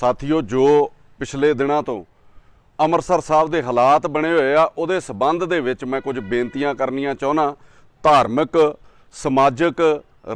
ਸਾਥੀਓ, ਜੋ ਪਿਛਲੇ ਦਿਨਾਂ ਤੋਂ ਅੰਮ੍ਰਿਤਸਰ ਸਾਹਿਬ ਦੇ ਹਾਲਾਤ ਬਣੇ ਹੋਏ ਆ, ਉਹਦੇ ਸਬੰਧ ਦੇ ਵਿੱਚ ਮੈਂ ਕੁਝ ਬੇਨਤੀਆਂ ਕਰਨੀਆਂ ਚਾਹੁੰਦਾ। ਧਾਰਮਿਕ, ਸਮਾਜਿਕ,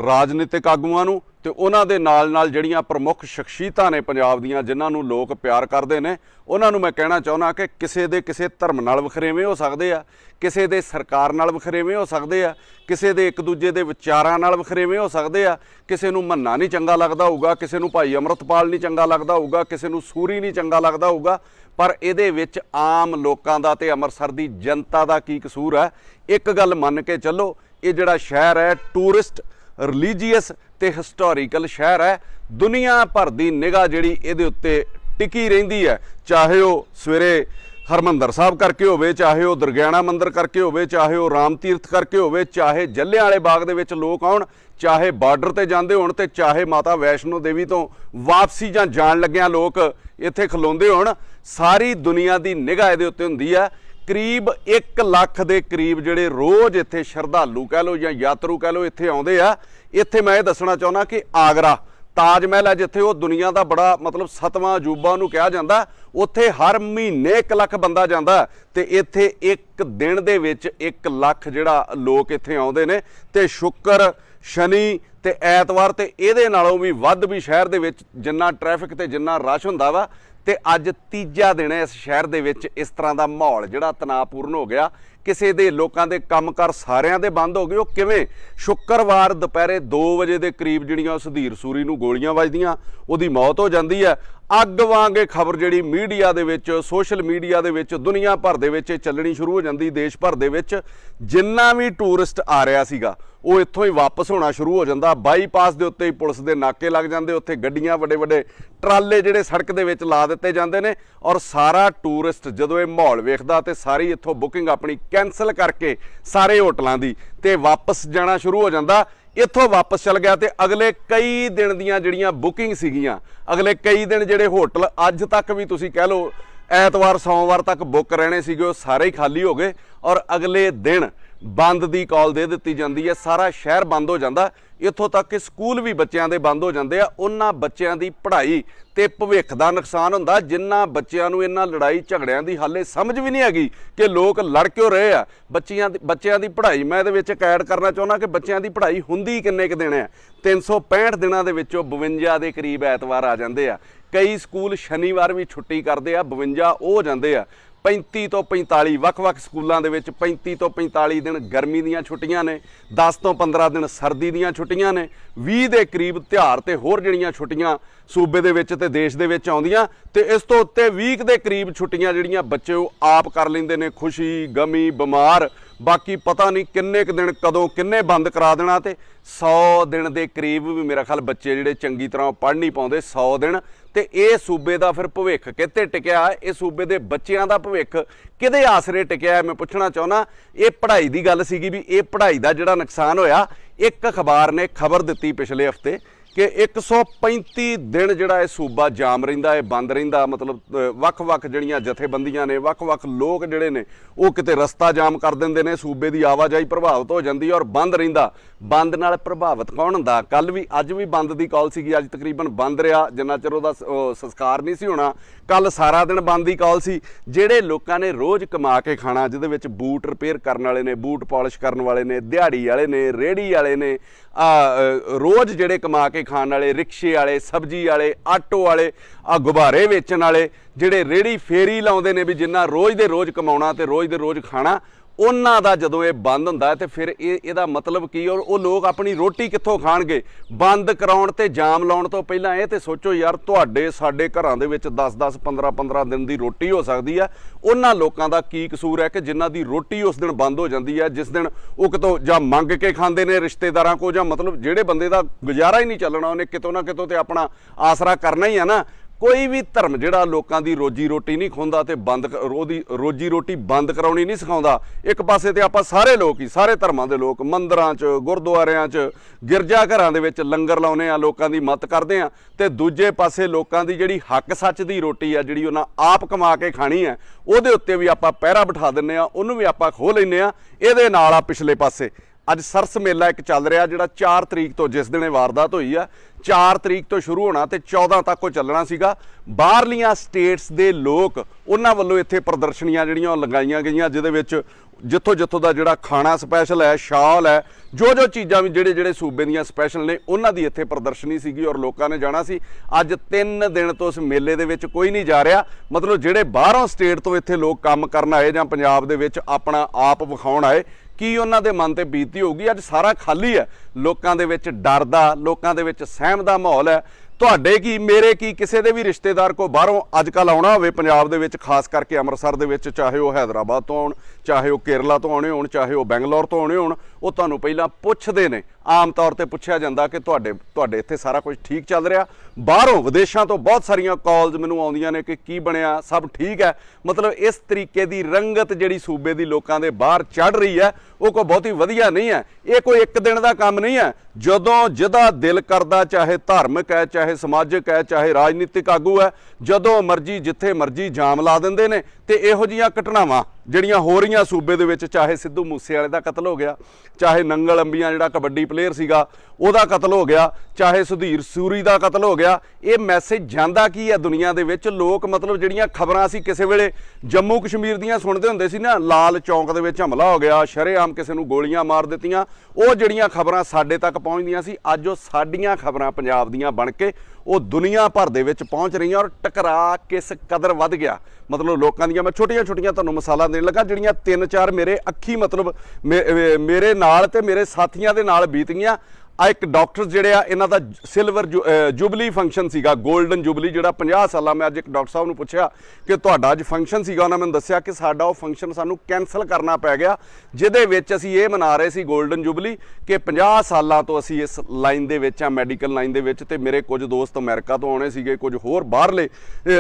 ਰਾਜਨੀਤਿਕ ਆਗੂਆਂ ਨੂੰ ਤੇ ਉਹਨਾਂ ਦੇ ਨਾਲ ਨਾਲ ਜਿਹੜੀਆਂ ਪ੍ਰਮੁੱਖ ਸ਼ਖਸੀਅਤਾਂ ਨੇ ਪੰਜਾਬ ਦੀਆਂ, ਜਿਨ੍ਹਾਂ ਨੂੰ ਲੋਕ ਪਿਆਰ ਕਰਦੇ ਨੇ, ਉਹਨਾਂ ਨੂੰ ਮੈਂ ਕਹਿਣਾ ਚਾਹੁੰਦਾ ਕਿ ਕਿਸੇ ਦੇ ਕਿਸੇ ਧਰਮ ਨਾਲ ਵਖਰੇਵੇਂ ਹੋ ਸਕਦੇ ਆ, ਕਿਸੇ ਦੇ ਸਰਕਾਰ ਨਾਲ ਵਖਰੇਵੇਂ ਹੋ ਸਕਦੇ ਆ, ਕਿਸੇ ਦੇ ਇੱਕ ਦੂਜੇ ਦੇ ਵਿਚਾਰਾਂ ਨਾਲ ਵਖਰੇਵੇਂ ਹੋ ਸਕਦੇ ਆ, ਕਿਸੇ ਨੂੰ ਮੰਨਾ ਨਹੀਂ ਚੰਗਾ ਲੱਗਦਾ ਹੋਊਗਾ, ਕਿਸੇ ਨੂੰ ਭਾਈ ਅਮਰਤਪਾਲ ਨਹੀਂ ਚੰਗਾ ਲੱਗਦਾ ਹੋਊਗਾ, ਕਿਸੇ ਨੂੰ ਸੂਰੀ ਨਹੀਂ ਚੰਗਾ ਲੱਗਦਾ ਹੋਊਗਾ, ਪਰ ਇਹਦੇ ਵਿੱਚ ਆਮ ਲੋਕਾਂ ਦਾ ਤੇ ਅੰਮ੍ਰਿਤਸਰ ਦੀ ਜਨਤਾ ਦਾ ਕੀ ਕਸੂਰ ਹੈ? ਇੱਕ ਗੱਲ ਮੰਨ ਕੇ ਚੱਲੋ, ਇਹ ਜਿਹੜਾ ਸ਼ਹਿਰ ਹੈ, ਟੂਰਿਸਟ ਰਿਲੀਜੀਅਸ ਤੇ ਹਿਸਟੋਰੀਕਲ ਸ਼ਹਿਰ ਹੈ। ਦੁਨੀਆ ਭਰ ਦੀ ਨਿਗਾਹ ਜਿਹੜੀ ਇਹਦੇ ਉੱਤੇ ਟਿਕੀ ਰਹਿੰਦੀ ਹੈ। ਚਾਹੇ ਉਹ ਸਵੇਰੇ ਹਰਮੰਦਰ ਸਾਹਿਬ ਕਰਕੇ ਹੋਵੇ, ਚਾਹੇ ਉਹ ਦਰਗਿਆਣਾ ਮੰਦਿਰ ਕਰਕੇ ਹੋਵੇ, ਚਾਹੇ ਉਹ ਰਾਮ ਤੀਰਥ ਕਰਕੇ ਹੋਵੇ, ਚਾਹੇ ਜੱਲਿਆਂ ਵਾਲੇ ਬਾਗ ਦੇ ਵਿੱਚ ਲੋਕ ਆਉਣ, ਚਾਹੇ ਬਾਰਡਰ ਤੇ ਜਾਂਦੇ ਹੋਣ ਤੇ ਚਾਹੇ ਮਾਤਾ ਵੈਸ਼ਨੋ ਦੇਵੀ ਤੋਂ ਵਾਪਸੀ ਜਾਂ ਜਾਣ ਲੱਗਿਆਂ ਲੋਕ ਇੱਥੇ ਖਲੋਂਦੇ ਹੋਣ, ਸਾਰੀ ਦੁਨੀਆ ਦੀ ਨਿਗਾਹ ਇਹਦੇ ਉੱਤੇ ਹੁੰਦੀ ਹੈ। ਕਰੀਬ 1 ਲੱਖ ਦੇ ਕਰੀਬ ਜਿਹੜੇ ਰੋਜ਼ ਇੱਥੇ ਸ਼ਰਧਾਲੂ ਕਹਿ ਲਓ ਜਾਂ ਯਾਤਰੂ ਕਹਿ ਲਓ ਇੱਥੇ ਆਉਂਦੇ ਆ, ਇੱਥੇ ਮੈਂ ਇਹ ਦੱਸਣਾ ਚਾਹੁੰਦਾ ਕਿ ਆਗਰਾ, ਤਾਜ ਮਹਿਲ ਹੈ ਜਿੱਥੇ ਉਹ ਦੁਨੀਆ ਦਾ ਬੜਾ ਮਤਲਬ ਸਤਵਾਂ ਅਜੂਬਾ ਨੂੰ ਕਿਹਾ ਜਾਂਦਾ, ਉੱਥੇ ਹਰ ਮਹੀਨੇ 1 ਲੱਖ ਬੰਦਾ ਜਾਂਦਾ ਤੇ ਇੱਥੇ ਇੱਕ ਦਿਨ ਦੇ ਵਿੱਚ 1 ਲੱਖ ਜਿਹੜਾ ਲੋਕ ਇੱਥੇ ਆਉਂਦੇ ਨੇ ਤੇ ਸ਼ੁੱਕਰ, ਸ਼ਨੀ ਤੇ ਐਤਵਾਰ ਤੇ ਇਹਦੇ ਨਾਲੋਂ ਵੀ ਵੱਧ ਵੀ ਸ਼ਹਿਰ ਦੇ ਵਿੱਚ ਜਿੰਨਾ ਟ੍ਰੈਫਿਕ ਤੇ ਜਿੰਨਾ ਰਸ਼ ਹੁੰਦਾ ਵਾ ਤੇ ਅੱਜ ਤੀਜਾ ਦਿਨ ਹੈ ਇਸ ਸ਼ਹਿਰ ਦੇ ਵਿੱਚ ਇਸ ਤਰ੍ਹਾਂ ਦਾ ਮਾਹੌਲ, ਜਿਹੜਾ ਤਣਾਅਪੂਰਨ ਹੋ ਗਿਆ। ਕਿਸੇ ਦੇ ਲੋਕਾਂ ਦੇ ਕੰਮਕਾਰ ਸਾਰਿਆਂ ਦੇ ਬੰਦ ਹੋ ਗਏ। ਉਹ ਕਿਵੇਂ? ਸ਼ੁੱਕਰਵਾਰ ਦੁਪਹਿਰੇ 2 ਵਜੇ ਦੇ ਕਰੀਬ ਜਿਹੜੀਆਂ ਸੁਧੀਰ ਸੂਰੀ ਨੂੰ ਗੋਲੀਆਂ ਵੱਜਦੀਆਂ, ਉਹਦੀ ਮੌਤ ਹੋ ਜਾਂਦੀ ਹੈ। ਅੱਗ ਵਾਂਗੇ ਖਬਰ ਜਿਹੜੀ ਮੀਡੀਆ ਦੇ ਵਿੱਚ, ਸੋਸ਼ਲ ਮੀਡੀਆ ਦੇ ਵਿੱਚ, ਦੁਨੀਆ ਭਰ ਦੇ ਵਿੱਚ ਇਹ ਚੱਲਣੀ ਸ਼ੁਰੂ ਹੋ ਜਾਂਦੀ, ਦੇਸ਼ ਭਰ ਦੇ ਵਿੱਚ ਜਿੰਨਾ ਵੀ ਟੂਰਿਸਟ ਆ ਰਿਹਾ ਸੀਗਾ, ਉਹ ਇੱਥੋਂ ਹੀ ਵਾਪਸ ਹੋਣਾ ਸ਼ੁਰੂ ਹੋ ਜਾਂਦਾ। ਬਾਈਪਾਸ ਦੇ ਉੱਤੇ ਹੀ ਪੁਲਿਸ ਦੇ ਨਾਕੇ ਲੱਗ ਜਾਂਦੇ, ਉੱਥੇ ਗੱਡੀਆਂ ਵੱਡੇ ਵੱਡੇ ਟਰਾਲੇ ਜਿਹੜੇ ਸੜਕ ਦੇ ਵਿੱਚ ਲਾ ਦਿੱਤੇ ਜਾਂਦੇ ਨੇ ਔਰ ਸਾਰਾ ਟੂਰਿਸਟ ਜਦੋਂ ਇਹ ਮਾਹੌਲ ਵੇਖਦਾ ਤੇ ਸਾਰੀ ਇੱਥੋਂ ਬੁਕਿੰਗ ਆਪਣੀ ਕੈਨਸਲ ਕਰਕੇ ਸਾਰੇ ਹੋਟਲਾਂ ਦੀ ਤੇ ਵਾਪਸ ਜਾਣਾ ਸ਼ੁਰੂ ਹੋ ਜਾਂਦਾ। ਇੱਥੋਂ ਵਾਪਸ ਚਲ ਗਿਆ ਤੇ ਅਗਲੇ ਕਈ ਦਿਨ ਦੀਆਂ ਜਿਹੜੀਆਂ ਬੁਕਿੰਗ ਸੀਗੀਆਂ, ਅਗਲੇ ਕਈ ਦਿਨ ਜਿਹੜੇ ਹੋਟਲ ਅੱਜ ਤੱਕ ਵੀ ਤੁਸੀਂ ਕਹਿ ਲਓ, ਐਤਵਾਰ, ਸੋਮਵਾਰ ਤੱਕ ਬੁੱਕ ਰਹਿਣੇ ਸੀਗੇ, ਉਹ ਸਾਰੇ ਹੀ ਖਾਲੀ ਹੋ ਗਏ ਔਰ ਅਗਲੇ ਦਿਨ ਬੰਦ ਦੀ ਕਾਲ ਦੇ ਦਿੱਤੀ ਜਾਂਦੀ ਹੈ, ਸਾਰਾ ਸ਼ਹਿਰ ਬੰਦ ਹੋ ਜਾਂਦਾ। ਇੱਥੋਂ ਤੱਕ ਕਿ ਸਕੂਲ ਵੀ ਬੱਚਿਆਂ ਦੇ ਬੰਦ ਹੋ ਜਾਂਦੇ ਆ। ਉਹਨਾਂ ਬੱਚਿਆਂ ਦੀ ਪੜ੍ਹਾਈ ਤੇ ਭਵਿੱਖ ਦਾ ਨੁਕਸਾਨ ਹੁੰਦਾ। ਜਿੰਨਾ ਬੱਚਿਆਂ ਨੂੰ ਇਹਨਾਂ ਲੜਾਈ ਝਗੜਿਆਂ ਦੀ ਹਾਲੇ ਸਮਝ ਵੀ ਨਹੀਂ ਹੈਗੀ ਕਿ ਲੋਕ ਲੜ ਕਿਉਂ ਰਹੇ ਆ। ਬੱਚਿਆਂ ਦੀ ਬੱਚਿਆਂ ਦੀ ਪੜ੍ਹਾਈ ਮੈਂ ਇਹਦੇ ਵਿੱਚ ਇੱਕ ਐਡ ਕਰਨਾ ਚਾਹੁੰਦਾ ਕਿ ਬੱਚਿਆਂ ਦੀ ਪੜ੍ਹਾਈ ਹੁੰਦੀ ਕਿੰਨੇ ਕੁ ਦਿਨ ਆ? 365 ਦਿਨਾਂ ਦੇ ਵਿੱਚੋਂ 52 ਦੇ ਕਰੀਬ ਐਤਵਾਰ ਆ ਜਾਂਦੇ ਆ। ਕਈ ਸਕੂਲ ਸ਼ਨੀਵਾਰ ਵੀ ਛੁੱਟੀ ਕਰਦੇ ਆ 52 ਉਹ ਜਾਂਦੇ ਆ। 35 ਤੋਂ 45, ਵੱਖ-ਵੱਖ ਸਕੂਲਾਂ ਦੇ ਵਿੱਚ 35 ਤੋਂ 45 ਦਿਨ ਗਰਮੀ ਦੀਆਂ ਛੁੱਟੀਆਂ ਨੇ 10 ਤੋਂ 15 ਦਿਨ ਸਰਦੀ ਦੀਆਂ ਛੁੱਟੀਆਂ ਨੇ 20 ਦੇ ਕਰੀਬ ਤਿਉਹਾਰ ਤੇ ਹੋਰ ਜਿਹੜੀਆਂ ਛੁੱਟੀਆਂ ਸੂਬੇ ਦੇ ਵਿੱਚ ਤੇ ਦੇਸ਼ ਦੇ ਵਿੱਚ ਆਉਂਦੀਆਂ ਤੇ ਇਸ ਤੋਂ ਉੱਤੇ 20 ਦੇ ਕਰੀਬ ਛੁੱਟੀਆਂ ਜਿਹੜੀਆਂ ਬੱਚੇ ਉਹ ਆਪ ਕਰ ਲੈਂਦੇ ਨੇ, ਖੁਸ਼ੀ, ਗਮੀ, ਬਿਮਾਰ ਬਾਕੀ ਪਤਾ ਨਹੀਂ ਕਿੰਨੇ ਕੁ ਦਿਨ ਕਦੋਂ ਕਿੰਨੇ ਬੰਦ ਕਰਾ ਦੇਣਾ ਤੇ 100 ਦਿਨ ਦੇ ਕਰੀਬ ਵੀ ਮੇਰਾ ਖਿਆਲ ਬੱਚੇ ਜਿਹੜੇ ਚੰਗੀ ਤਰ੍ਹਾਂ ਪੜ੍ਹ ਨਹੀਂ ਪਾਉਂਦੇ 100 ਦਿਨ। ਤੇ ਇਹ ਸੂਬੇ ਦਾ ਫਿਰ ਭਵਿੱਖ ਕਿੱਥੇ ਟਿਕਿਆ? ਇਹ ਸੂਬੇ ਦੇ ਬੱਚਿਆਂ ਦਾ ਭਵਿੱਖ ਕਿਹਦੇ ਆਸਰੇ ਟਿਕਿਆ ਮੈਂ ਪੁੱਛਣਾ ਚਾਹੁੰਦਾ ਇਹ ਪੜ੍ਹਾਈ ਦੀ ਗੱਲ ਸੀਗੀ ਵੀ ਇਹ ਪੜ੍ਹਾਈ ਦਾ ਜਿਹੜਾ ਨੁਕਸਾਨ ਹੋਇਆ, ਇੱਕ ਅਖਬਾਰ ਨੇ ਖਬਰ ਦਿੱਤੀ ਪਿਛਲੇ ਹਫ਼ਤੇ ਕਿ 135 ਦਿਨ ਜਿਹੜਾ ਇਹ ਸੂਬਾ ਜਾਮ ਰਹਿੰਦਾ ਹੈ ਬੰਦ ਰਹਿੰਦਾ, ਮਤਲਬ ਵੱਖ-ਵੱਖ ਜਿਹੜੀਆਂ ਜਥੇਬੰਦੀਆਂ ਨੇ, ਵੱਖ-ਵੱਖ ਲੋਕ ਜਿਹੜੇ ਨੇ, ਉਹ ਕਿਤੇ ਰਸਤਾ ਜਾਮ ਕਰ ਦਿੰਦੇ ਨੇ, ਸੂਬੇ ਦੀ ਆਵਾਜਾਈ ਪ੍ਰਭਾਵਿਤ ਹੋ ਜਾਂਦੀ ਔਰ ਬੰਦ ਰਹਿੰਦਾ। ਬੰਦ ਨਾਲ ਪ੍ਰਭਾਵਿਤ ਕੌਣ ਹੁੰਦਾ? ਕੱਲ ਵੀ, ਅੱਜ ਵੀ ਬੰਦ ਦੀ ਕਾਲ ਸੀਗੀ, ਅੱਜ ਤਕਰੀਬਨ ਬੰਦ ਰਿਹਾ, ਜਿੰਨਾ ਚਿਰ ਉਹਦਾ ਸੰਸਕਾਰ ਨਹੀਂ ਸੀ ਹੋਣਾ, ਕੱਲ ਸਾਰਾ ਦਿਨ ਬੰਦ ਦੀ ਕਾਲ ਸੀ। ਜਿਹੜੇ ਲੋਕਾਂ ਨੇ ਰੋਜ਼ ਕਮਾ ਕੇ ਖਾਣਾ, ਜਿਹਦੇ ਵਿੱਚ ਬੂਟ ਰਿਪੇਅਰ ਕਰਨ ਵਾਲੇ ਨੇ, ਬੂਟ ਪਾਲਿਸ਼ ਕਰਨ ਵਾਲੇ ਨੇ, ਦਿਹਾੜੀ ਵਾਲੇ ਨੇ ਰੇੜੀ ਵਾਲੇ ਨੇ ਰੋਜ਼ ਜਿਹੜੇ ਕਮਾ ਕੇ ਖਾਣ ਵਾਲੇ, ਰਿਕਸ਼ੇ ਵਾਲੇ, ਸਬਜ਼ੀ ਵਾਲੇ, ਆਟੋ ਵਾਲੇ ਆ ਗੁਬਾਰੇ ਵੇਚਣ ਵਾਲੇ, ਜਿਹੜੇ ਰੇੜੀ ਫੇਰੀ ਲਾਉਂਦੇ ਨੇ ਵੀ ਜਿੰਨਾ ਰੋਜ਼ ਦੇ ਰੋਜ਼ ਕਮਾਉਣਾ ਤੇ ਰੋਜ਼ ਦੇ ਰੋਜ਼ ਖਾਣਾ ਉਹਨਾਂ ਦਾ ਜਦੋਂ ਇਹ ਬੰਦ ਹੁੰਦਾ ਹੈ ਤੇ ਫਿਰ ਇਹ ਇਹਦਾ ਮਤਲਬ ਕੀ ਔਰ ਉਹ ਲੋਕ ਆਪਣੀ ਰੋਟੀ ਕਿੱਥੋਂ ਖਾਣਗੇ? ਬੰਦ ਕਰਾਉਣ ਤੇ ਜਾਮ ਲਾਉਣ ਤੋਂ ਪਹਿਲਾਂ ਇਹ ਤੇ ਸੋਚੋ ਯਾਰ ਤੁਹਾਡੇ, ਸਾਡੇ ਘਰਾਂ ਦੇ ਵਿੱਚ 10-10 15-15 ਦਿਨ ਦੀ ਰੋਟੀ ਹੋ ਸਕਦੀ ਹੈ ਉਹਨਾਂ ਲੋਕਾਂ ਦਾ ਕੀ ਕਸੂਰ ਹੈ ਕਿ ਜਿਨ੍ਹਾਂ ਦੀ ਰੋਟੀ ਉਸ ਦਿਨ ਬੰਦ ਹੋ ਜਾਂਦੀ ਹੈ ਜਿਸ ਦਿਨ ਉਹ ਕਿਤੋਂ ਜਾਂ ਮੰਗ ਕੇ ਖਾਂਦੇ ਨੇ ਰਿਸ਼ਤੇਦਾਰਾਂ ਕੋ ਜਾਂ ਮਤਲਬ ਜਿਹੜੇ ਬੰਦੇ ਦਾ ਗੁਜ਼ਾਰਾ ਹੀ ਨਹੀਂ ਚੱਲਣਾ, ਉਹਨੇ ਕਿਤੋਂ ਨਾ ਕਿਤੋਂ ਤੇ ਆਪਣਾ ਆਸਰਾ ਕਰਨਾ ਹੀ ਆ ਨਾ। ਕੋਈ ਵੀ ਧਰਮ ਜਿਹੜਾ ਲੋਕਾਂ ਦੀ ਰੋਜੀ ਰੋਟੀ ਨਹੀਂ ਖੁੰਦਾ ਤੇ ਬੰਦ ਕ- ਉਹਦੀ ਰੋਜੀ ਰੋਟੀ ਬੰਦ ਕਰਾਉਣੀ ਨਹੀਂ ਸਿਖਾਉਂਦਾ, ਇੱਕ ਪਾਸੇ ਤੇ ਆਪਾਂ ਸਾਰੇ ਲੋਕ ਹੀ, ਸਾਰੇ ਧਰਮਾਂ ਦੇ ਲੋਕ ਮੰਦਰਾਂ 'ਚ, ਗੁਰਦੁਆਰਿਆਂ 'ਚ, ਗਿਰਜਾ ਘਰਾਂ ਦੇ ਵਿੱਚ ਲੰਗਰ ਲਾਉਨੇ ਆ, ਲੋਕਾਂ ਦੀ ਮਦਦ ਕਰਦੇ ਆ ਤੇ ਦੂਜੇ ਪਾਸੇ ਲੋਕਾਂ ਦੀ ਜਿਹੜੀ ਹੱਕ ਸੱਚ ਦੀ ਰੋਟੀ ਆ, ਜਿਹੜੀ ਉਹਨਾਂ ਆਪ ਕਮਾ ਕੇ ਖਾਣੀ ਹੈ ਉਹਦੇ ਉੱਤੇ ਵੀ ਆਪਾਂ ਪਹਿਰਾ ਬਿਠਾ ਦਿੰਨੇ ਆ, ਉਹਨੂੰ ਵੀ ਆਪਾਂ ਖੋਹ ਲੈਨੇ ਆ, ਇਹਦੇ ਨਾਲ ਆ ਪਿਛਲੇ ਪਾਸੇ। ਅੱਜ ਸਰਸ ਮੇਲਾ ਇੱਕ ਚੱਲ ਰਿਹਾ ਜਿਹੜਾ 4 ਤਰੀਕ ਤੋਂ ਜਿਸ ਦਿਨ ਇਹ ਵਾਰਦਾਤ ਹੋਈ ਆ 4 ਤਰੀਕ ਤੋਂ ਸ਼ੁਰੂ ਹੋਣਾ ਤੇ 14 ਤੱਕ ਉਹ ਚੱਲਣਾ ਸੀਗਾ। ਬਾਹਰਲੀਆਂ ਸਟੇਟਸ ਦੇ ਲੋਕ ਉਹਨਾਂ ਵੱਲੋਂ ਇੱਥੇ ਪ੍ਰਦਰਸ਼ਨੀਆਂ ਜਿਹੜੀਆਂ ਉਹ ਲਗਾਈਆਂ ਗਈਆਂ, ਜਿਹਦੇ ਵਿੱਚ ਜਿੱਥੋਂ ਜਿੱਥੋਂ ਦਾ ਜਿਹੜਾ ਖਾਣਾ ਸਪੈਸ਼ਲ ਹੈ, ਸ਼ਾਲ ਹੈ ਜੋ ਜੋ ਚੀਜ਼ਾਂ ਵੀ ਜਿਹੜੇ ਜਿਹੜੇ ਸੂਬੇ ਦੀਆਂ ਸਪੈਸ਼ਲ ਨੇ, ਉਹਨਾਂ ਦੀ ਇੱਥੇ ਪ੍ਰਦਰਸ਼ਨੀ ਸੀਗੀ ਔਰ ਲੋਕਾਂ ਨੇ ਜਾਣਾ ਸੀ। ਅੱਜ 3 ਦਿਨ ਤੋਂ ਇਸ ਮੇਲੇ ਦੇ ਵਿੱਚ ਕੋਈ ਨਹੀਂ ਜਾ ਰਿਹਾ। ਮਤਲਬ ਜਿਹੜੇ ਬਾਹਰੋਂ ਸਟੇਟ ਤੋਂ ਇੱਥੇ ਲੋਕ ਕੰਮ ਕਰਨ ਆਏ ਜਾਂ ਪੰਜਾਬ ਦੇ ਵਿੱਚ ਆਪਣਾ ਆਪ ਵਿਖਾਉਣ ਆਏ ਕੀ ਉਹਨਾਂ ਦੇ ਮਨ ਤੇ ਬੀਤੀ ਹੋਊਗੀ? ਅੱਜ ਸਾਰਾ ਖਾਲੀ ਹੈ। ਲੋਕਾਂ ਦੇ ਵਿੱਚ ਡਰ ਦਾ, ਲੋਕਾਂ ਦੇ ਵਿੱਚ ਸਹਿਮ ਦਾ ਮਾਹੌਲ ਹੈ। ਤੁਹਾਡੇ ਕੀ, ਮੇਰੇ ਕੀ, ਕਿਸੇ ਦੇ ਵੀ ਰਿਸ਼ਤੇਦਾਰ ਕੋ ਬਾਹਰੋਂ ਅੱਜ ਕੱਲ ਆਉਣਾ ਹੋਵੇ ਪੰਜਾਬ ਦੇ ਵਿੱਚ, ਖਾਸ ਕਰਕੇ ਅੰਮ੍ਰਿਤਸਰ ਦੇ ਵਿੱਚ, ਚਾਹੇ ਉਹ ਹੈਦਰਾਬਾਦ ਤੋਂ ਆਉਣ, ਚਾਹੇ ਉਹ ਕੇਰਲਾ ਤੋਂ ਆਉਣੇ ਹੋਣ, ਚਾਹੇ ਉਹ ਬੈਂਗਲੌਰ ਤੋਂ ਆਉਣੇ ਹੋਣ ਉਹ ਤੁਹਾਨੂੰ ਪਹਿਲਾਂ ਪੁੱਛਦੇ ਨੇ। ਆਮ ਤੌਰ ਤੇ ਪੁੱਛਿਆ ਜਾਂਦਾ ਕਿ ਤੁਹਾਡੇ ਤੁਹਾਡੇ ਇੱਥੇ ਸਾਰਾ ਕੁਝ ਠੀਕ ਚੱਲ ਰਿਹਾ। ਬਾਹਰੋਂ ਵਿਦੇਸ਼ਾਂ ਤੋਂ ਬਹੁਤ ਸਾਰੀਆਂ ਕਾਲਸ ਮੈਨੂੰ ਆਉਂਦੀਆਂ ਨੇ ਕਿ ਕੀ ਬਣਿਆ, ਸਭ ਠੀਕ ਹੈ। ਮਤਲਬ ਇਸ ਤਰੀਕੇ ਦੀ ਰੰਗਤ ਜਿਹੜੀ ਸੂਬੇ ਦੀ ਲੋਕਾਂ ਦੇ ਬਾਹਰ ਚੜ ਰਹੀ ਹੈ, ਉਹ ਕੋਈ ਬਹੁਤੀ ਵਧੀਆ ਨਹੀਂ ਹੈ। ਇਹ ਕੋਈ ਇੱਕ ਦਿਨ ਦਾ ਕੰਮ ਨਹੀਂ ਹੈ। ਜਦੋਂ ਜਿਹਦਾ ਦਿਲ ਕਰਦਾ, ਚਾਹੇ ਧਾਰਮਿਕ ਹੈ, ਚਾਹੇ ਸਮਾਜਿਕ ਹੈ, ਚਾਹੇ ਰਾਜਨੀਤਿਕ ਆਗੂ ਹੈ, ਜਦੋਂ ਮਰਜ਼ੀ ਜਿੱਥੇ ਮਰਜ਼ੀ ਜਾਮ ਲਾ ਦਿੰਦੇ ਨੇ ਤੇ ਇਹੋ ਜੀਆਂ ਘਟਨਾਵਾਂ ਜਿਹੜੀਆਂ ਹੋ ਰਹੀਆਂ ਸੂਬੇ ਦੇ ਵਿੱਚ, ਚਾਹੇ ਸਿੱਧੂ ਮੂਸੇਵਾਲੇ ਦਾ ਕਤਲ ਹੋ ਗਿਆ, ਚਾਹੇ ਨੰਗਲ ਅੰਬੀਆਂ ਜਿਹੜਾ ਕਬੱਡੀ ਪਲੇਅਰ ਸੀਗਾ, ਉਹਦਾ ਕਤਲ ਹੋ ਗਿਆ, ਚਾਹੇ ਸੁਧੀਰ ਸੂਰੀ ਦਾ ਕਤਲ ਹੋ ਗਿਆ, ਇਹ ਮੈਸੇਜ ਜਾਂਦਾ ਕੀ ਹੈ ਦੁਨੀਆ ਦੇ ਵਿੱਚ? ਲੋਕ ਮਤਲਬ ਜਿਹੜੀਆਂ ਖਬਰਾਂ ਸੀ ਕਿਸੇ ਵੇਲੇ ਜੰਮੂ ਕਸ਼ਮੀਰ ਦੀਆਂ ਸੁਣਦੇ ਹੁੰਦੇ ਸੀ ਨਾ, ਲਾਲ ਚੌਂਕ ਦੇ ਵਿੱਚ ਹਮਲਾ ਹੋ ਗਿਆ, ਸ਼ਰੇਆਮ ਕਿਸੇ ਨੂੰ ਗੋਲੀਆਂ ਮਾਰ ਦਿੱਤੀਆਂ, ਉਹ ਜਿਹੜੀਆਂ ਖਬਰਾਂ ਸਾਡੇ ਤੱਕ ਪਹੁੰਚਦੀਆਂ ਸੀ, ਅੱਜ ਉਹ ਸਾਡੀਆਂ ਖਬਰਾਂ ਪੰਜਾਬ ਦੀਆਂ ਬਣ ਕੇ ਉਹ ਦੁਨੀਆ ਭਰ ਦੇ ਵਿੱਚ ਪਹੁੰਚ ਰਹੀਆਂ ਔਰ ਟਕਰਾ ਕਿਸ ਕਦਰ ਵੱਧ ਗਿਆ। ਮਤਲਬ ਲੋਕਾਂ ਦੀਆਂ ਮੈਂ ਛੋਟੀਆਂ ਛੋਟੀਆਂ ਤੁਹਾਨੂੰ ਮਿਸਾਲਾਂ ਦੇਣ ਲੱਗਾ, ਜਿਹੜੀਆਂ ਤਿੰਨ ਚਾਰ ਮੇਰੇ ਅੱਖੀ ਮਤਲਬ ਮੇ- ਮੇਰੇ ਨਾਲ ਤੇ ਮੇਰੇ ਸਾਥੀਆਂ ਦੇ ਨਾਲ ਬੀਤ ਗਈਆਂ ਆ ਇੱਕ ਡਾਕਟਰ ਜਿਹੜੇ ਆ, ਇਹਨਾਂ ਦਾ ਸਿਲਵਰ ਜੁਬਲੀ ਫੰਕਸ਼ਨ ਸੀਗਾ 골ਡਨ ਜੁਬਲੀ, ਜਿਹੜਾ 50 ਸਾਲਾਂ ਮੈਂ ਅੱਜ ਇੱਕ ਡਾਕਟਰ ਸਾਹਿਬ ਨੂੰ ਪੁੱਛਿਆ ਕਿ ਤੁਹਾਡਾ ਅੱਜ ਫੰਕਸ਼ਨ ਸੀਗਾ, ਉਹਨਾਂ ਮੈਨੂੰ ਦੱਸਿਆ ਕਿ ਸਾਡਾ ਉਹ ਫੰਕਸ਼ਨ ਸਾਨੂੰ ਕੈਨਸਲ ਕਰਨਾ ਪੈ ਗਿਆ, ਜਿਹਦੇ ਵਿੱਚ ਅਸੀਂ ਇਹ ਮਨਾ ਰਹੇ ਸੀ 골ਡਨ ਜੁਬਲੀ ਕਿ 50 ਸਾਲਾਂ ਤੋਂ ਅਸੀਂ ਇਸ ਲਾਈਨ ਦੇ ਵਿੱਚ ਆ ਮੈਡੀਕਲ ਲਾਈਨ ਦੇ ਵਿੱਚ, ਤੇ ਮੇਰੇ ਕੁਝ ਦੋਸਤ ਅਮਰੀਕਾ ਤੋਂ ਆਉਣੇ ਸੀਗੇ, ਕੁਝ ਹੋਰ ਬਾਹਰਲੇ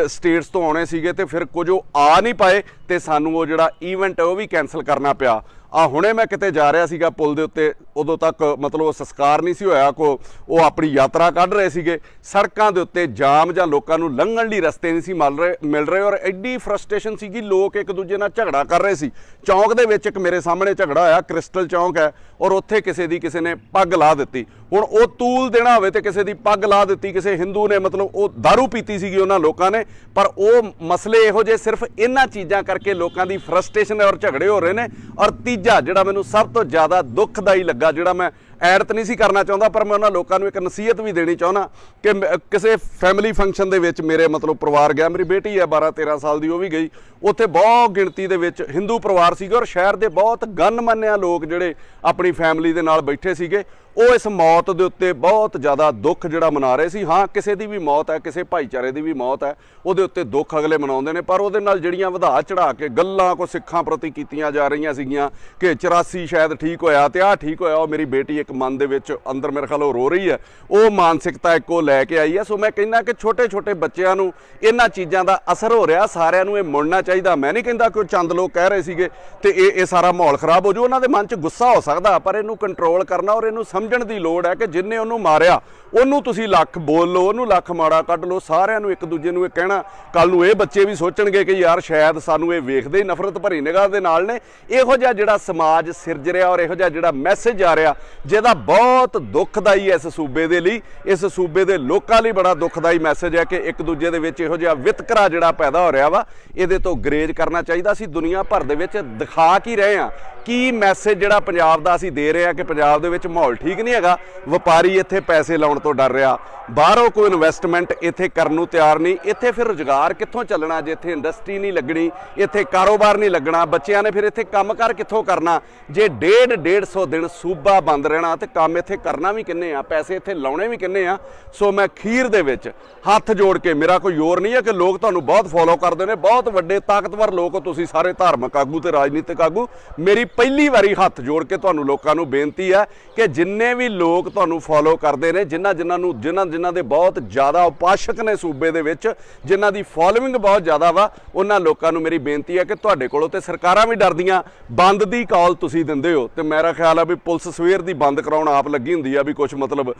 ਸਟੇਟਸ ਤੋਂ ਆਉਣੇ ਸੀਗੇ, ਤੇ ਫਿਰ ਕੁਝ ਉਹ ਆ ਨਹੀਂ ਪਾਏ, ਤੇ ਸਾਨੂੰ ਉਹ ਜਿਹੜਾ ਈਵੈਂਟ ਉਹ ਵੀ ਕੈਨਸਲ ਕਰਨਾ ਪਿਆ। ਆ ਹੁਣੇ ਮੈਂ ਕਿਤੇ ਜਾ ਰਿਹਾ ਸੀਗਾ, ਪੁਲ ਦੇ ਉੱਤੇ ਉਦੋਂ ਤੱਕ ਮਤਲਬ ਉਹ ਸੰਸਕਾਰ ਨਹੀਂ ਸੀ ਹੋਇਆ, ਕੋ ਉਹ ਆਪਣੀ ਯਾਤਰਾ ਕੱਢ ਰਹੇ ਸੀਗੇ। ਸੜਕਾਂ ਦੇ ਉੱਤੇ ਜਾਮ ਜਾਂ ਲੋਕਾਂ ਨੂੰ ਲੰਘਣ ਲਈ ਰਸਤੇ ਨਹੀਂ ਸੀ ਮਿਲ ਰਹੇ ਮਿਲ ਰਹੇ ਔਰ ਐਡੀ ਫਰਸਟ੍ਰੇਸ਼ਨ ਸੀਗੀ ਲੋਕ ਇੱਕ ਦੂਜੇ ਨਾਲ ਝਗੜਾ ਕਰ ਰਹੇ ਸੀ। ਚੌਂਕ ਦੇ ਵਿੱਚ ਇੱਕ ਮੇਰੇ ਸਾਹਮਣੇ ਝਗੜਾ ਹੋਇਆ, ਕ੍ਰਿਸਟਲ ਚੌਂਕ ਹੈ, ਔਰ ਉੱਥੇ ਕਿਸੇ ਦੀ ਕਿਸੇ ਨੇ ਪੱਗ ਲਾ ਦਿੱਤੀ। ਹੁਣ ਉਹ ਤੂਲ ਦੇਣਾ ਹੋਵੇ ਤੇ ਕਿਸੇ ਦੀ ਪੱਗ ਲਾ ਦਿੱਤੀ, ਕਿਸੇ ਹਿੰਦੂ ਨੇ ਮਤਲਬ ਉਹ दारू ਪੀਤੀ ਸੀਗੀ ਉਹਨਾਂ ਲੋਕਾਂ ਨੇ, ਪਰ ਉਹ ਮਸਲੇ ਇਹੋ ਜਿਹੇ ਸਿਰਫ ਇਹਨਾਂ ਚੀਜ਼ਾਂ ਕਰਕੇ ਲੋਕਾਂ ਦੀ ਫਰਸਟ੍ਰੇਸ਼ਨ ਔਰ ਝਗੜੇ ਹੋ ਰਹੇ ਨੇ। ਔਰ ਤੀਜਾ, ਜਿਹੜਾ ਮੈਨੂੰ ਸਭ ਤੋਂ ਜ਼ਿਆਦਾ ਦੁੱਖਦਾਈ ਲੱਗਾ ਜਿਹੜਾ ਮੈਂ ਐਡ ਤਾਂ ਨਹੀਂ ਸੀ ਕਰਨਾ ਚਾਹੁੰਦਾ, ਪਰ ਮੈਂ ਉਹਨਾਂ ਲੋਕਾਂ ਨੂੰ ਇੱਕ ਨਸੀਹਤ ਵੀ ਦੇਣੀ ਚਾਹੁੰਦਾ ਕਿ ਮ- ਕਿਸੇ ਫੈਮਿਲੀ ਫੰਕਸ਼ਨ ਦੇ ਵਿੱਚ ਮੇਰੇ ਮਤਲਬ ਪਰਿਵਾਰ ਗਿਆ। ਮੇਰੀ ਬੇਟੀ ਹੈ 12 13 ਸਾਲ ਦੀ, ਉਹ ਵੀ ਗਈ। ਉੱਥੇ ਬਹੁਤ ਗਿਣਤੀ ਦੇ ਵਿੱਚ ਹਿੰਦੂ ਪਰਿਵਾਰ ਸੀਗੇ ਔਰ ਸ਼ਹਿਰ ਦੇ ਬਹੁਤ ਗਨਮੰਨਿਆ ਲੋਕ ਜਿਹੜੇ ਆਪਣੀ ਫੈਮਿਲੀ ਦੇ ਨਾਲ ਬੈਠੇ ਸੀਗੇ। ਉਹ ਇਸ ਮੌਤ ਦੇ ਉੱਤੇ ਬਹੁਤ ਜ਼ਿਆਦਾ ਦੁੱਖ ਜਿਹੜਾ ਮਨਾ ਰਹੇ ਸੀ। ਹਾਂ, ਕਿਸੇ ਦੀ ਵੀ ਮੌਤ ਹੈ, ਕਿਸੇ ਭਾਈਚਾਰੇ ਦੀ ਵੀ ਮੌਤ ਹੈ, ਉਹਦੇ ਉੱਤੇ ਦੁੱਖ ਅਗਲੇ ਮਨਾਉਂਦੇ ਨੇ, ਪਰ ਉਹਦੇ ਨਾਲ ਜਿਹੜੀਆਂ ਵਧਾ ਚੜਾ ਕੇ ਗੱਲਾਂ ਕੋ ਸਿੱਖਾਂ ਪ੍ਰਤੀ ਕੀਤੀਆਂ ਜਾ ਰਹੀਆਂ ਸੀਗੀਆਂ ਕਿ 84 ਸ਼ਾਇਦ ਠੀਕ ਹੋਇਆ ਤੇ ਆਹ ਠੀਕ ਹੋਇਆ, ਉਹ ਮੇਰੀ ਬੇਟੀ ਇੱਕ ਮਨ ਦੇ ਵਿੱਚ ਅੰਦਰ ਮੇਰੇ ਖਿਆਲ ਉਹ ਰੋ ਰਹੀ ਹੈ। ਉਹ ਮਾਨਸਿਕਤਾ ਇੱਕੋ ਲੈ ਕੇ ਆਈ ਹੈ। ਸੋ ਮੈਂ ਕਹਿੰਦਾ ਕਿ ਛੋਟੇ ਛੋਟੇ ਬੱਚਿਆਂ ਨੂੰ ਇਹਨਾਂ ਚੀਜ਼ਾਂ ਦਾ ਅਸਰ ਹੋ ਰਿਹਾ। ਸਾਰਿਆਂ ਨੂੰ ਇਹ ਮੁੜਨਾ ਚਾਹੀਦਾ। ਮੈਂ ਨਹੀਂ ਕਹਿੰਦਾ ਕਿ ਉਹ ਚੰਦ ਲੋਕ ਕਹਿ ਰਹੇ ਸੀਗੇ ਤੇ ਇਹ ਇਹ ਸਾਰਾ ਮਾਹੌਲ ਖਰਾਬ ਹੋ ਜੂ। ਉਹਨਾਂ ਦੇ ਮਨ 'ਚ ਗੁੱਸਾ ਹੋ ਸਕਦਾ, ਪਰ ਇਹਨੂੰ ਕੰਟਰੋਲ ਕਰਨਾ ਔਰ ਇਹਨੂੰ ਸਮਝਣ ਦੀ ਲੋੜ ਹੈ ਕਿ ਜਿੰਨੇ ਉਹਨੂੰ ਮਾਰਿਆ, ਉਹਨੂੰ ਤੁਸੀਂ ਲੱਖ ਬੋਲ ਲਓ, ਉਹਨੂੰ ਲੱਖ ਮਾੜਾ ਕੱਢ ਲਓ। ਸਾਰਿਆਂ ਨੂੰ ਇੱਕ ਦੂਜੇ ਨੂੰ ਇਹ ਕਹਿਣਾ ਕੱਲ ਨੂੰ ਇਹ ਬੱਚੇ ਵੀ ਸੋਚਣਗੇ ਕਿ ਯਾਰ ਸ਼ਾਇਦ ਸਾਨੂੰ ਇਹ ਵੇਖਦੇ ਹੀ ਨਫ਼ਰਤ ਭਰੀ ਨਿਗਾਹ ਦੇ ਨਾਲ ਨੇ। ਇਹੋ ਜਿਹਾ ਜਿਹੜਾ ਸਮਾਜ ਸਿਰਜ ਰਿਹਾ ਔਰ ਇਹੋ ਜਿਹਾ ਜਿਹੜਾ ਮੈਸੇਜ ਆ ਰਿਹਾ ਜਿਹਦਾ ਬਹੁਤ ਦੁੱਖਦਾਈ ਹੈ ਇਸ ਸੂਬੇ ਦੇ ਲਈ। ਇਸ ਸੂਬੇ ਦੇ ਲੋਕਾਂ ਲਈ ਬੜਾ ਦੁੱਖਦਾਈ ਮੈਸੇਜ ਹੈ ਕਿ ਇੱਕ ਦੂਜੇ ਦੇ ਵਿੱਚ ਇਹੋ ਜਿਹਾ ਵਿਤਕਰਾ ਜਿਹੜਾ ਪੈਦਾ ਹੋ ਰਿਹਾ ਵਾ, ਇਹਦੇ ਤੋਂ ਗਰੇਜ ਕਰਨਾ ਚਾਹੀਦਾ। ਸੀ ਦੁਨੀਆ ਭਰ ਦੇ ਵਿੱਚ ਦਿਖਾ ਕੀ ਰਹੇ ਆ ਕੀ ਮੈਸੇਜ ਜਿਹੜਾ ਪੰਜਾਬ ਦਾ ਅਸੀਂ ਦੇ ਰਹੇ ਆ ਕਿ ਪੰਜਾਬ ਦੇ ਵਿੱਚ ਮਾਹੌਲ ਠੀਕ ਨਹੀਂ ਹੈਗਾ? ਵਪਾਰੀ ਇੱਥੇ ਪੈਸੇ ਲਾਉਣ ਤੋਂ ਡਰ ਰਿਹਾ। ਬਾਹਰੋਂ ਕੋਈ ਇਨਵੈਸਟਮੈਂਟ ਇੱਥੇ ਕਰਨ ਨੂੰ ਤਿਆਰ ਨਹੀਂ। ਇੱਥੇ ਫਿਰ ਰੁਜ਼ਗਾਰ ਕਿੱਥੋਂ ਚੱਲਣਾ ਜੇ ਇੱਥੇ ਇੰਡਸਟਰੀ ਨਹੀਂ ਲੱਗਣੀ? ਇੱਥੇ ਕਾਰੋਬਾਰ ਨਹੀਂ ਲੱਗਣਾ। ਬੱਚਿਆਂ ਨੇ ਫਿਰ ਇੱਥੇ ਕੰਮਕਾਰ ਕਿੱਥੋਂ ਕਰਨਾ? ਜੇ ਡੇਢ 150 ਦਿਨ ਸੂਬਾ ਬੰਦ ਰਹਿਣਾ ਤੇ ਕੰਮ ਇੱਥੇ ਕਰਨਾ ਵੀ ਕਿੰਨੇ ਆ? ਪੈਸੇ ਇੱਥੇ ਲਾਉਣੇ ਵੀ ਕਿੰਨੇ ਆ? ਸੋ ਮੈਂ ਖੀਰ ਦੇ ਵਿੱਚ ਹੱਥ ਜੋੜ ਕੇ ਮੇਰਾ ਕੋਈ ਜ਼ੋਰ ਨਹੀਂ ਹੈ ਕਿ ਲੋਕ ਤੁਹਾਨੂੰ ਬਹੁਤ ਫੋਲੋ ਕਰਦੇ ਨੇ। ਬਹੁਤ ਵੱਡੇ ਤਾਕਤਵਰ ਲੋਕ ਹੋ ਤੁਸੀਂ ਸਾਰੇ ਧਾਰਮਿਕ ਆਗੂ ਤੇ ਰਾਜਨੀਤਿਕ ਆਗੂ। ਮੇਰੀ ਪਹਿਲੀ ਵਾਰੀ ਹੱਥ ਜੋੜ ਕੇ ਤੁਹਾਨੂੰ ਲੋਕਾਂ ਨੂੰ ਬੇਨਤੀ ਹੈ ਕਿ ਜਿੰਨੇ ਵੀ ਲੋਕ ਤੁਹਾਨੂੰ ਫੋਲੋ ਕਰਦੇ ਨੇ, ਜਿਨ੍ਹਾਂ ਜਿਨ੍ਹਾਂ ਨੂੰ ਜਿਨ੍ਹਾਂ ਜਿਨ੍ਹਾਂ ਦੇ ਬਹੁਤ ਜ਼ਿਆਦਾ ਉਪਾਸ਼ਕ ਨੇ ਸੂਬੇ ਦੇ ਵਿੱਚ, ਜਿਨ੍ਹਾਂ ਦੀ ਫੋਲੋਇੰਗ ਬਹੁਤ ਜ਼ਿਆਦਾ ਵਾ, ਉਹਨਾਂ ਲੋਕਾਂ ਨੂੰ ਮੇਰੀ ਬੇਨਤੀ ਹੈ ਕਿ ਤੁਹਾਡੇ ਕੋਲੋਂ ਤੇ ਸਰਕਾਰਾਂ ਵੀ ਡਰਦੀਆਂ। ਬੰਦ ਦੀ ਕਾਲ ਤੁਸੀਂ ਦਿੰਦੇ ਹੋ ਤੇ ਮੇਰਾ ਖਿਆਲ ਆ ਵੀ ਪੁਲਿਸ ਸਵੇਰ ਦੀ ਬੰਦ ਕਰਾਉਣ ਆਪ ਲੱਗੀ ਹੁੰਦੀ ਆ ਵੀ ਕੁਝ ਮਤਲਬ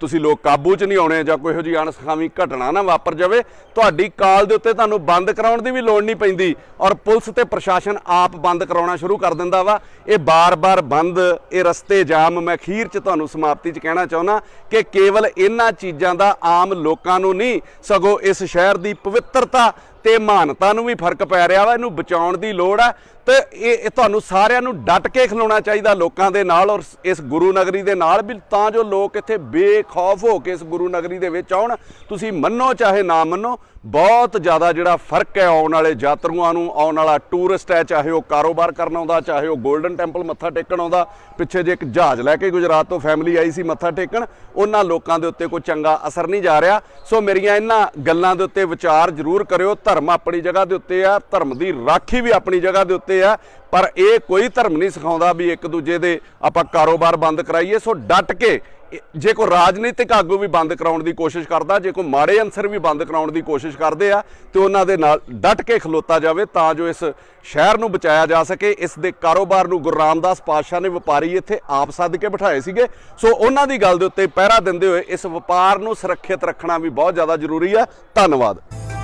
ਤੁਸੀਂ ਲੋਕ ਕਾਬੂ 'ਚ ਨਹੀਂ ਆਉਣੇ ਜਾਂ ਕੋਈ ਇਹੋ ਜਿਹੀ ਅਣਸਖਾਵੀ ਘਟਨਾ ਨਾ ਵਾਪਰ ਜਾਵੇ। ਤੁਹਾਡੀ ਕਾਲ ਦੇ ਉੱਤੇ ਤੁਹਾਨੂੰ ਬੰਦ ਕਰਾਉਣ ਦੀ ਵੀ ਲੋੜ ਨਹੀਂ ਪੈਂਦੀ ਔਰ ਪੁਲਿਸ ਤੇ ਪ੍ਰਸ਼ਾਸਨ ਆਪ ਬੰਦ ਕਰਾਉਣਾ ਸ਼ੁਰੂ ਕਰ ਦਿੰਦਾ ਵਾ। ਵਾ ਇਹ ਬਾਰ-ਬਾਰ ਬੰਦ, ਇਹ ਰਸਤੇ ਜਾਮ। ਮੈਂ ਅਖੀਰ ਚ ਤੁਹਾਨੂੰ ਸਮਾਪਤੀ ਚ ਕਹਿਣਾ ਚਾਹੁੰਦਾ ਕਿ ਕੇਵਲ ਇਹਨਾਂ ਚੀਜ਼ਾਂ ਦਾ ਆਮ ਲੋਕਾਂ ਨੂੰ ਨਹੀਂ, ਸਗੋਂ ਇਸ ਸ਼ਹਿਰ ਦੀ ਪਵਿੱਤਰਤਾ ਤੇ ਮਾਨਤਾ ਨੂੰ ਵੀ ਫ਼ਰਕ ਪੈ ਰਿਹਾ ਵਾ, ਇਹਨੂੰ ਬਚਾਉਣ ਦੀ ਲੋੜ ਆ ਤੇ ਇਹ ਤੁਹਾਨੂੰ ਸਾਰਿਆਂ ਨੂੰ ਡਟ ਕੇ ਖਲੋਣਾ ਚਾਹੀਦਾ ਲੋਕਾਂ ਦੇ ਨਾਲ ਔਰ ਇਸ ਗੁਰੂ ਨਗਰੀ ਦੇ ਨਾਲ ਵੀ, ਤਾਂ ਜੋ ਲੋਕ ਇੱਥੇ ਬੇਖੌਫ ਹੋ ਕੇ ਇਸ ਗੁਰੂ ਨਗਰੀ ਦੇ ਵਿੱਚ ਆਉਣ। ਤੁਸੀਂ ਮੰਨੋ ਚਾਹੇ ਨਾ ਮੰਨੋ, ਬਹੁਤ ਜ਼ਿਆਦਾ ਜਿਹੜਾ ਫ਼ਰਕ ਹੈ ਆਉਣ ਵਾਲੇ ਯਾਤਰੂਆਂ ਨੂੰ, ਆਉਣ ਵਾਲਾ ਟੂਰਿਸਟ ਹੈ, ਚਾਹੇ ਉਹ ਕਾਰੋਬਾਰ ਕਰਨ ਆਉਂਦਾ, ਚਾਹੇ ਉਹ 골ਡਨ ਟੈਂਪਲ ਮੱਥਾ ਟੇਕਣ ਆਉਂਦਾ, ਪਿੱਛੇ ਜੇ ਇੱਕ ਜਹਾਜ਼ ਲੈ ਕੇ ਗੁਜਰਾਤ ਤੋਂ ਫੈਮਿਲੀ ਆਈ ਸੀ ਮੱਥਾ ਟੇਕਣ, ਉਹਨਾਂ ਲੋਕਾਂ ਦੇ ਉੱਤੇ ਕੋਈ ਚੰਗਾ ਅਸਰ ਨਹੀਂ ਜਾ ਰਿਹਾ। ਸੋ ਮੇਰੀਆਂ ਇਹਨਾਂ ਗੱਲਾਂ ਦੇ ਉੱਤੇ ਵਿਚਾਰ ਜ਼ਰੂਰ ਕਰਿਓ ਧਰਮ ਆਪਣੀ ਜਗ੍ਹਾ ਦੇ ਉੱਤੇ ਆ, ਧਰਮ ਦੀ ਰਾਖੀ ਵੀ ਆਪਣੀ ਜਗ੍ਹਾ ਦੇ ਉੱਤੇ ਆ, ਪਰ ਇਹ ਕੋਈ ਧਰਮ ਨਹੀਂ ਸਿਖਾਉਂਦਾ ਵੀ ਇੱਕ ਦੂਜੇ ਦੇ ਆਪਾਂ ਕਾਰੋਬਾਰ ਬੰਦ ਕਰਾਈਏ, ਸੋ ਡਟ ਕੇ ਜੇ ਕੋਈ ਰਾਜਨੀਤਿਕ ਆਗੂ ਵੀ ਬੰਦ ਕਰਾਉਣ ਦੀ ਕੋਸ਼ਿਸ਼ ਕਰਦਾ, ਜੇ ਕੋਈ ਮਾੜੇ ਅੰਸਰ ਵੀ ਬੰਦ ਕਰਾਉਣ ਦੀ ਕੋਸ਼ਿਸ਼ ਕਰਦੇ ਆ, ਤੇ ਉਹਨਾਂ ਦੇ ਨਾਲ ਡਟ ਕੇ ਖਲੋਤਾ ਜਾਵੇ ਤਾਂ ਜੋ ਇਸ ਸ਼ਹਿਰ ਨੂੰ ਬਚਾਇਆ ਜਾ ਸਕੇ, ਇਸ ਦੇ ਕਾਰੋਬਾਰ ਨੂੰ ਗੁਰੂ ਰਾਮਦਾਸ ਪਾਤਸ਼ਾਹ ਨੇ ਵਪਾਰੀ ਇੱਥੇ ਆਪ ਸੱਦ ਕੇ ਬਿਠਾਏ ਸੀਗੇ। ਸੋ ਉਹਨਾਂ ਦੀ ਗੱਲ ਦੇ ਉੱਤੇ ਪਹਿਰਾ ਦਿੰਦੇ ਹੋਏ ਇਸ ਵਪਾਰ ਨੂੰ ਸੁਰੱਖਿਅਤ ਰੱਖਣਾ ਵੀ ਬਹੁਤ ਜ਼ਿਆਦਾ ਜ਼ਰੂਰੀ ਆ। ਧੰਨਵਾਦ।